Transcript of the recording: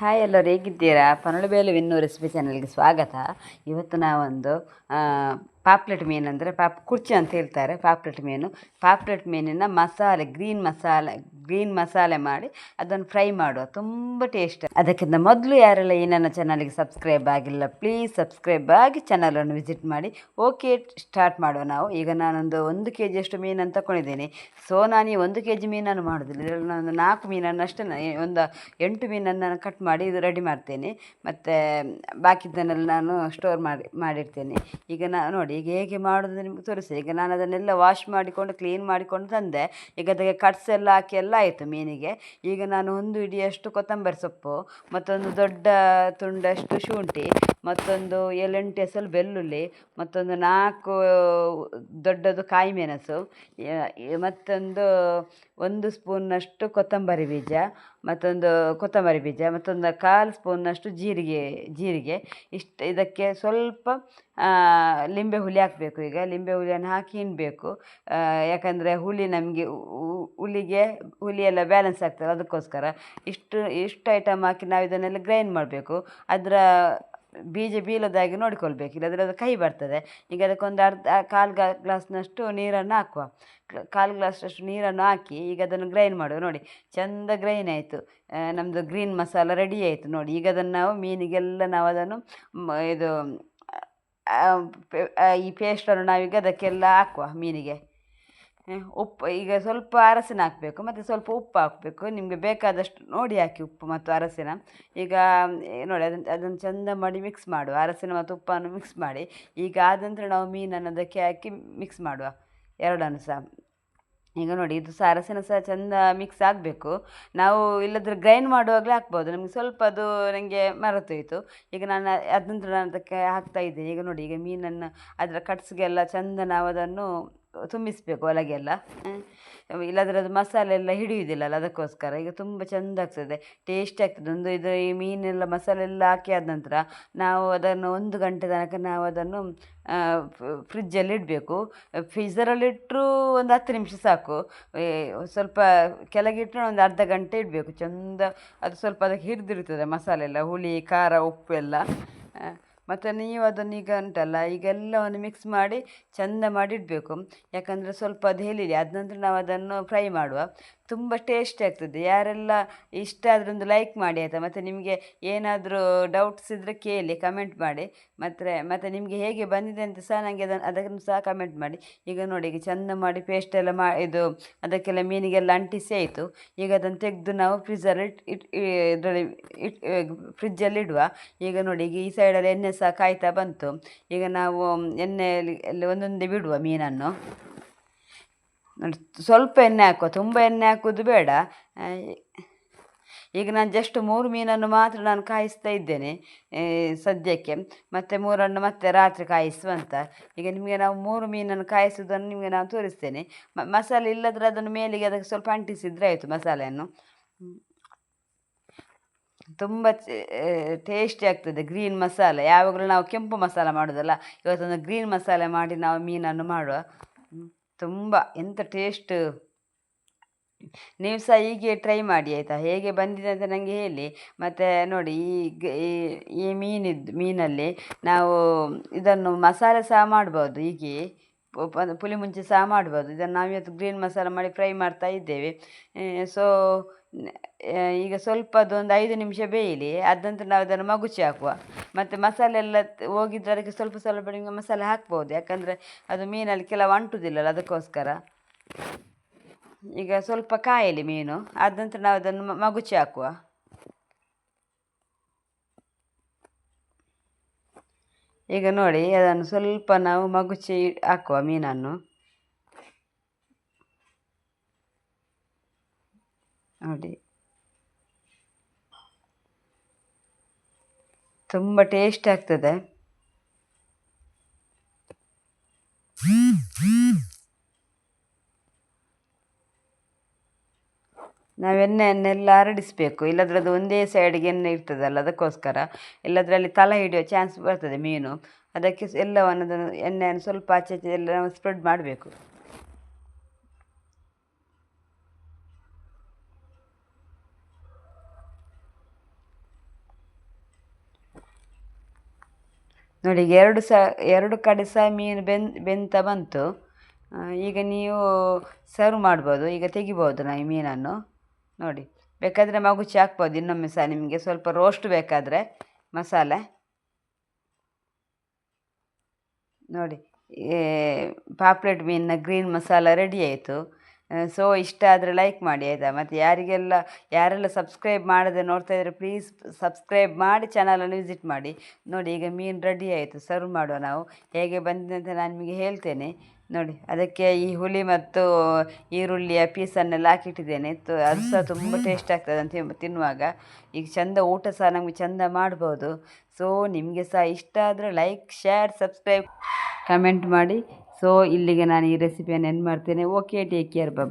Hi ಎಲ್ಲರೂ ಹೇಗಿದ್ದೀರಾ? ಪನಳುಬೇಲು win recipe ಚಾನಲ್ಗೆ ಸ್ವಾಗತ. ಇವತ್ತು ನಾವೊಂದು ಪಾಪ್ಲೆಟ್ ಮೀನು ಅಂದರೆ ಪಾಪ್ ಕುರ್ಚಿ ಅಂತ ಹೇಳ್ತಾರೆ. ಪಾಪ್ಲೆಟ್ ಮೀನು. ಪಾಪ್ಲೆಟ್ ಮೀನಿನ ಮಸಾಲೆ ಗ್ರೀನ್ ಮಸಾಲೆ ಗ್ರೀನ್ ಮಸಾಲೆ ಮಾಡಿ ಅದನ್ನು ಫ್ರೈ ಮಾಡುವ. ತುಂಬ ಟೇಸ್ಟ್ ಅದಕ್ಕಿಂತ ಮೊದಲು ಯಾರೆಲ್ಲ ಈ ನನ್ನ ಚಾನಲ್ಗೆ ಸಬ್ಸ್ಕ್ರೈಬ್ ಆಗಿಲ್ಲ, ಪ್ಲೀಸ್ ಸಬ್ಸ್ಕ್ರೈಬ್ ಆಗಿ ಚಾನಲನ್ನು ವಿಸಿಟ್ ಮಾಡಿ. ಓಕೆ, ಸ್ಟಾರ್ಟ್ ಮಾಡುವ ನಾವು. ಈಗ ನಾನೊಂದು ಒಂದು ಕೆ ಜಿಯಷ್ಟು ಮೀನನ್ನು ತಗೊಂಡಿದ್ದೀನಿ ಸೊ, ನಾನು ಈ ಒಂದು ಕೆ ಜಿ ಮೀನನ್ನು ಮಾಡೋದಿಲ್ಲ ಇದರಲ್ಲಿ ನಾನೊಂದು ನಾಲ್ಕು ಮೀನನ್ನು ಅಷ್ಟೇ ಒಂದು ಎಂಟು ಮೀನನ್ನು ನಾನು ಕಟ್ ಮಾಡಿ ಇದು ರೆಡಿ ಮಾಡ್ತೇನೆ. ಮತ್ತು ಬಾಕಿದ್ದನ್ನೆಲ್ಲ ನಾನು ಸ್ಟೋರ್ ಮಾಡಿ, ಮಾಡಿರ್ತೇನೆ. ಈಗ ನಾನು ನೋಡಿ, ಈಗ ಹೇಗೆ ಮಾಡೋದು ನಿಮ್ಗೆ ತೋರಿಸಿ. ಈಗ ನಾನು ಅದನ್ನೆಲ್ಲ ವಾಶ್ ಮಾಡಿಕೊಂಡು ಕ್ಲೀನ್ ಮಾಡಿಕೊಂಡು ತಂದೆ. ಈಗ ಅದಕ್ಕೆ ಕಟ್ಸ್ ಎಲ್ಲ ಹಾಕಿ ಎಲ್ಲ ಆಯಿತು ಮೀನಿಗೆ. ಈಗ ನಾನು ಒಂದು ಹಿಡಿಯಷ್ಟು ಕೊತ್ತಂಬರಿ ಸೊಪ್ಪು, ಮತ್ತೊಂದು ದೊಡ್ಡ ತುಂಡಷ್ಟು ಶುಂಠಿ, ಮತ್ತೊಂದು ಏಳೆಂಟು ಎಸಲು ಬೆಳ್ಳುಳ್ಳಿ, ಮತ್ತೊಂದು ನಾಲ್ಕು ದೊಡ್ಡದು ಕಾಯಿ ಮೆಣಸು ಮತ್ತೊಂದು ಒಂದು ಸ್ಪೂನ್ನಷ್ಟು ಕೊತ್ತಂಬರಿ ಬೀಜ, ಮತ್ತೊಂದು ಕೊತ್ತಂಬರಿ ಬೀಜ, ಮತ್ತೊಂದು ಕಾಲು ಸ್ಪೂನ್ನಷ್ಟು ಜೀರಿಗೆ ಜೀರಿಗೆ. ಇಷ್ಟು ಇದಕ್ಕೆ ಸ್ವಲ್ಪ ಲಿಂಬೆ ಹುಳಿ ಹಾಕಬೇಕು ಈಗ. ಲಿಂಬೆ ಹುಳಿಯನ್ನು ಹಾಕಿ ಹಿಂಡಬೇಕು. ಯಾಕಂದರೆ ಹುಳಿ ನಮಗೆ ಹುಳಿಗೆ ಹುಲಿ ಎಲ್ಲ ಬ್ಯಾಲೆನ್ಸ್ ಆಗ್ತದೆ ಅದಕ್ಕೋಸ್ಕರ. ಇಷ್ಟು ಇಷ್ಟು ಐಟಮ್ ಹಾಕಿ ನಾವು ಇದನ್ನೆಲ್ಲ ಗ್ರೈಂಡ್ ಮಾಡಬೇಕು. ಅದರ ಬೀಜ ಬೀಳದಾಗಿ ನೋಡಿಕೊಳ್ಬೇಕು. ಇಲ್ಲದ್ರೆ ಅದು ಕಹಿ ಬರ್ತದೆ. ಈಗ ಅದಕ್ಕೊಂದು ಅರ್ಧ, ಕಾಲು ಗ್ಲಾಸ್ನಷ್ಟು ನೀರನ್ನು ಹಾಕುವ. ಕಾಲು ಗ್ಲಾಸ್ನಷ್ಟು ನೀರನ್ನು ಹಾಕಿ ಈಗ ಅದನ್ನು ಗ್ರೈಂಡ್ ಮಾಡುವ. ನೋಡಿ, ಚೆಂದ ಗ್ರೈನ್ ಆಯಿತು. ನಮ್ಮದು ಗ್ರೀನ್ ಮಸಾಲ ರೆಡಿ ಆಯಿತು. ನೋಡಿ, ಈಗ ಅದನ್ನು ನಾವು ಮೀನಿಗೆಲ್ಲ ನಾವು ಅದನ್ನು ಇದು ಈ ಪೇಸ್ಟನ್ನು ನಾವೀಗ ಅದಕ್ಕೆಲ್ಲ ಹಾಕುವ ಮೀನಿಗೆ. ಉಪ್ಪು, ಈಗ ಸ್ವಲ್ಪ ಅರಸಿನ ಹಾಕಬೇಕು, ಮತ್ತು ಸ್ವಲ್ಪ ಉಪ್ಪು ಹಾಕಬೇಕು. ನಿಮಗೆ ಬೇಕಾದಷ್ಟು ನೋಡಿ ಹಾಕಿ ಉಪ್ಪು ಮತ್ತು ಅರಸಿನ ಈಗ ನೋಡಿ ಅದನ್ನು ಅದನ್ನು ಚೆಂದ ಮಾಡಿ ಮಿಕ್ಸ್ ಮಾಡುವ. ಅರಸಿನ ಮತ್ತು ಉಪ್ಪನ್ನು ಮಿಕ್ಸ್ ಮಾಡಿ. ಈಗ ಆದ ನಂತರ ನಾವು ಮೀನನ್ನು ಅದಕ್ಕೆ ಹಾಕಿ ಮಿಕ್ಸ್ ಮಾಡುವ. ಎರಡನ್ನು ಸಹ. ಈಗ ನೋಡಿ, ಇದು ಸಹ ಅರಸಿನ ಸಹ ಚೆಂದ ಮಿಕ್ಸ್ ಆಗಬೇಕು. ನಾವು ಇಲ್ಲದ್ರೆ ಗ್ರೈಂಡ್ ಮಾಡುವಾಗಲೇ ಹಾಕ್ಬೋದು. ನಮಗೆ ಸ್ವಲ್ಪ ಅದು ನನಗೆ ಮರೆತೋಯಿತು ಈಗ ನಾನು ಅದ ನಂತರ ನಾನು ಅದಕ್ಕೆ ಹಾಕ್ತಾ ಇದ್ದೀನಿ. ಈಗ ನೋಡಿ, ಈಗ ಮೀನನ್ನು, ಅದರ ಕಟ್ಸ್ಗೆಲ್ಲ ಚೆಂದ ನಾವು ಅದನ್ನು ತುಂಬಿಸಬೇಕು ಒಳಗೆಲ್ಲ. ಇಲ್ಲದ್ರೆ ಅದು ಮಸಾಲೆ ಎಲ್ಲ ಹಿಡಿಯುವುದಿಲ್ಲಲ್ಲ ಅದಕ್ಕೋಸ್ಕರ. ಈಗ ತುಂಬ ಚೆಂದ ಆಗ್ತದೆ ಟೇಸ್ಟ್ ಆಗ್ತದೆ. ಒಂದು ಇದು ಈ ಮೀನೆಲ್ಲ ಮಸಾಲೆ ಎಲ್ಲ ಹಾಕಿ ಆದ ನಂತರ ನಾವು ಅದನ್ನು ಒಂದು ಗಂಟೆ ತನಕ ನಾವು ಅದನ್ನು ಫ್ರಿಜ್ಜಲ್ಲಿ ಇಡಬೇಕು. ಫ್ರೀಝರಲ್ಲಿ ಇಟ್ಟರು ಒಂದು ಹತ್ತು ನಿಮಿಷ ಸಾಕು. ಸ್ವಲ್ಪ ಸ್ವಲ್ಪ ಕೆಳಗಿಟ್ಟರೆ ಒಂದು ಅರ್ಧ ಗಂಟೆ ಇಡಬೇಕು. ಚೆಂದ ಅದು ಸ್ವಲ್ಪ ಅದಕ್ಕೆ ಹಿಡಿದಿರ್ತದೆ ಮಸಾಲೆ ಎಲ್ಲ ಹುಳಿ ಖಾರ ಉಪ್ಪು ಎಲ್ಲ. ಮತ್ತು ನೀವು ಅದನ್ನು ಈಗ ಉಂಟಲ್ಲ ಈಗ ಎಲ್ಲವನ್ನು ಮಿಕ್ಸ್ ಮಾಡಿ ಚೆಂದ ಮಾಡಿ ಇಡಬೇಕು ಯಾಕಂದರೆ ಸ್ವಲ್ಪ ಅದು ಹೇಳಿದೆ ಅದ ನಂತರ ನಾವು ಅದನ್ನು ಫ್ರೈ ಮಾಡುವ. ತುಂಬ ಟೇಸ್ಟಿ ಆಗ್ತದೆ. ಯಾರೆಲ್ಲ ಇಷ್ಟ ಆದರೆ ಒಂದು ಲೈಕ್ ಮಾಡಿ ಆಯಿತಾ? ಮತ್ತು ನಿಮಗೆ ಏನಾದರೂ ಡೌಟ್ಸ್ ಇದ್ದರೆ ಕೇಳಿ ಕಮೆಂಟ್ ಮಾಡಿ. ಮತ್ತು ಮತ್ತು ನಿಮಗೆ ಹೇಗೆ ಬಂದಿದೆ ಅಂತ ಸಹ ನನಗೆ ಅದನ್ನು ಅದನ್ನು ಸಹ ಕಮೆಂಟ್ ಮಾಡಿ. ಈಗ ನೋಡಿ, ಈಗ ಚೆಂದ ಮಾಡಿ ಪೇಸ್ಟ್ ಎಲ್ಲ ಮಾ, ಇದು ಅದಕ್ಕೆಲ್ಲ ಮೀನಿಗೆಲ್ಲ ಅಂಟಿಸಿ ಆಯಿತು ಈಗ ಅದನ್ನು ತೆಗೆದು ನಾವು ಫ್ರಿಜ್ಜಲ್ಲಿ ಇಟ್ ಇಟ್ ಇದರಲ್ಲಿ ಇಟ್ ಫ್ರಿಜ್ಜಲ್ಲಿ ಇಡುವ. ಈಗ ನೋಡಿ, ಈಗ ಈ ಸೈಡಲ್ಲಿ ಎಣ್ಣೆ ಸಹ ಕಾಯ್ತಾ ಬಂತು. ಈಗ ನಾವು ಎಣ್ಣೆಯಲ್ಲಿ ಒಂದೊಂದೇ ಬಿಡುವ ಮೀನನ್ನು. ಸ್ವಲ್ಪ ಎಣ್ಣೆ ಹಾಕುವ, ತುಂಬ ಎಣ್ಣೆ ಹಾಕೋದು ಬೇಡ. ಈಗ ನಾನು ಜಸ್ಟ್ ಮೂರು ಮೀನನ್ನು ಮಾತ್ರ ನಾನು ಕಾಯಿಸ್ತಾ ಇದ್ದೇನೆ ಸದ್ಯಕ್ಕೆ. ಮತ್ತು ಮೂರನ್ನು ಮತ್ತೆ ರಾತ್ರಿ ಕಾಯಿಸುವ ಅಂತ. ಈಗ ನಿಮಗೆ ನಾವು ಮೂರು ಮೀನನ್ನು ಕಾಯಿಸುವುದನ್ನು ನಿಮಗೆ ನಾನು ತೋರಿಸ್ತೇನೆ. ಮಸಾಲೆ ಇಲ್ಲದ್ರೆ ಅದನ್ನು ಮೇಲಿಗೆ ಅದಕ್ಕೆ ಸ್ವಲ್ಪ ಅಂಟಿಸಿದ್ರೆ ಆಯಿತು ಮಸಾಲೆಯನ್ನು. ತುಂಬ ಟೇಸ್ಟಿ ಆಗ್ತದೆ ಗ್ರೀನ್ ಮಸಾಲೆ. ಯಾವಾಗಲೂ ನಾವು ಕೆಂಪು ಮಸಾಲ ಮಾಡೋದಲ್ಲ, ಇವತ್ತೊಂದು ಗ್ರೀನ್ ಮಸಾಲೆ ಮಾಡಿ ನಾವು ಮೀನನ್ನು ಮಾಡುವ. ತುಂಬ ಎಂಥ ಟೇಸ್ಟ್ ನೀವು ಸಹ ಹೀಗೆ ಟ್ರೈ ಮಾಡಿ ಆಯಿತಾ? ಹೇಗೆ ಬಂದಿದೆ ಅಂತ ನನಗೆ ಹೇಳಿ. ಮತ್ತು ನೋಡಿ ಈ ಈ ಮೀನಿದ್ದು ಮೀನಲ್ಲಿ ನಾವು ಇದನ್ನು ಮಸಾಲೆ ಸಹ ಮಾಡ್ಬೋದು ಹೀಗೆ. ಪು- ಪ- ಪುಳಿ ಮುಂಚೆ ಸಹ ಮಾಡ್ಬೋದು. ಇದನ್ನು ನಾವು ಇವತ್ತು ಗ್ರೀನ್ ಮಸಾಲ ಮಾಡಿ ಫ್ರೈ ಮಾಡ್ತಾ ಇದ್ದೇವೆ. ಸೊ ಈಗ ಸ್ವಲ್ಪ ಅದೊಂದು ಐದು ನಿಮಿಷ ಬೇಯಲಿ. ಅದಂತ ನಾವು ಅದನ್ನು ಮಗುಚಿ ಹಾಕುವ. ಮತ್ತು ಮಸಾಲೆ ಎಲ್ಲ ಹೋಗಿದ್ರೆ ಅದಕ್ಕೆ ಸ್ವಲ್ಪ ಸ್ವಲ್ಪ ನಿಮಗೆ ಮಸಾಲೆ ಹಾಕ್ಬೋದು. ಯಾಕಂದರೆ ಅದು ಮೀನಲ್ಲಿ ಕೆಲವು ಅಂಟುದಿಲ್ಲಲ್ಲ ಅದಕ್ಕೋಸ್ಕರ. ಈಗ ಸ್ವಲ್ಪ ಕಾಯಲಿ ಮೀನು. ಅದಂತ ನಾವು ಅದನ್ನು ಮಗುಚಿ ಹಾಕುವ. ಈಗ ನೋಡಿ ಅದನ್ನು ಸ್ವಲ್ಪ ನಾವು ಮಗುಚಿ ಹಾಕುವ ಮೀನನ್ನು. ನೋಡಿ. ತುಂಬ ಟೇಸ್ಟ್ ಆಗ್ತದೆ. ನಾವು ಎಣ್ಣೆಯನ್ನೆಲ್ಲ ಹರಡಿಸಬೇಕು. ಇಲ್ಲದ್ರದ್ದು ಅದು ಒಂದೇ ಸೈಡಿಗೆ ಎಣ್ಣೆ ಇರ್ತದಲ್ಲ, ಅದಕ್ಕೋಸ್ಕರ. ಎಲ್ಲದರಲ್ಲಿ ತಲೆ ಹಿಡಿಯೋ ಚಾನ್ಸ್ ಬರ್ತದೆ ಮೀನು. ಅದಕ್ಕೆ ಎಲ್ಲವನ್ನು ಅದನ್ನು ಎಣ್ಣೆಯನ್ನು ಸ್ವಲ್ಪ ಆಚೆ ಈಚೆ ಎಲ್ಲ ನಾವು ಸ್ಪ್ರೆಡ್ ಮಾಡಬೇಕು. ನೋಡಿ ಎರಡು ಸಹ ಎರಡು ಕಡೆ ಸಹ ಮೀನು ಬೆನ್, ಬೆಂತ ಬಂತು. ಈಗ ನೀವು ಸರ್ವ್ ಮಾಡ್ಬೋದು. ಈಗ ತೆಗಿಬೋದು ನಾವು ಮೀನನ್ನು. ನೋಡಿ, ಬೇಕಾದರೆ ಮಗುಚಿ ಹಾಕ್ಬೋದು. ಇನ್ನೊಮ್ಮೆ ಸಹ ನಿಮಗೆ ಸ್ವಲ್ಪ ರೋಸ್ಟ್ ಬೇಕಾದರೆ ಮಸಾಲೆ. ನೋಡಿ ಪಾಪ್ಲೆಟ್ ಮೀನಿನ ಗ್ರೀನ್ ಮಸಾಲ ರೆಡಿ ಆಯಿತು. ಸೊ ಇಷ್ಟ ಆದರೆ ಲೈಕ್ ಮಾಡಿ ಆಯಿತಾ? ಮತ್ತು ಯಾರಿಗೆಲ್ಲ, ಯಾರೆಲ್ಲ ಸಬ್ಸ್ಕ್ರೈಬ್ ಮಾಡದೆ ನೋಡ್ತಾ ಇದ್ದರೆ ಪ್ಲೀಸ್ ಸಬ್ಸ್ಕ್ರೈಬ್ ಮಾಡಿ ಚಾನಲನ್ನು ವಿಸಿಟ್ ಮಾಡಿ. ನೋಡಿ, ಈಗ ಮೀನು ರೆಡಿ ಆಯಿತು ಸರ್ವ್ ಮಾಡುವ ನಾವು. ಹೇಗೆ ಬಂದಿದೆ ನಾನು ನಿಮಗೆ ಹೇಳ್ತೇನೆ. ನೋಡಿ, ಅದಕ್ಕೆ ಈ ಹುಳಿ ಮತ್ತು ಈರುಳ್ಳಿಯ ಪೀಸನ್ನೆಲ್ಲ ಹಾಕಿಟ್ಟಿದ್ದೇನೆ. ತು, ಅದು ಸಹ ತುಂಬ ಟೇಸ್ಟ್ ಆಗ್ತದೆ ಅಂತ ತಿನ್ನುವಾಗ. ಈಗ ಚಂದ, ಊಟ ಸಹ ನಮಗೆ ಚಂದ ಮಾಡ್ಬೋದು. ಸೊ ನಿಮಗೆ ಸಹ ಇಷ್ಟ ಆದರೆ ಲೈಕ್ ಶೇರ್ ಸಬ್ಸ್ಕ್ರೈಬ್ ಕಮೆಂಟ್ ಮಾಡಿ. ಸೊ ಇಲ್ಲಿಗೆ ನಾನು ಈ ರೆಸಿಪಿಯನ್ನು ಎಂಡ್ ಮಾಡ್ತೇನೆ. Okay take care bye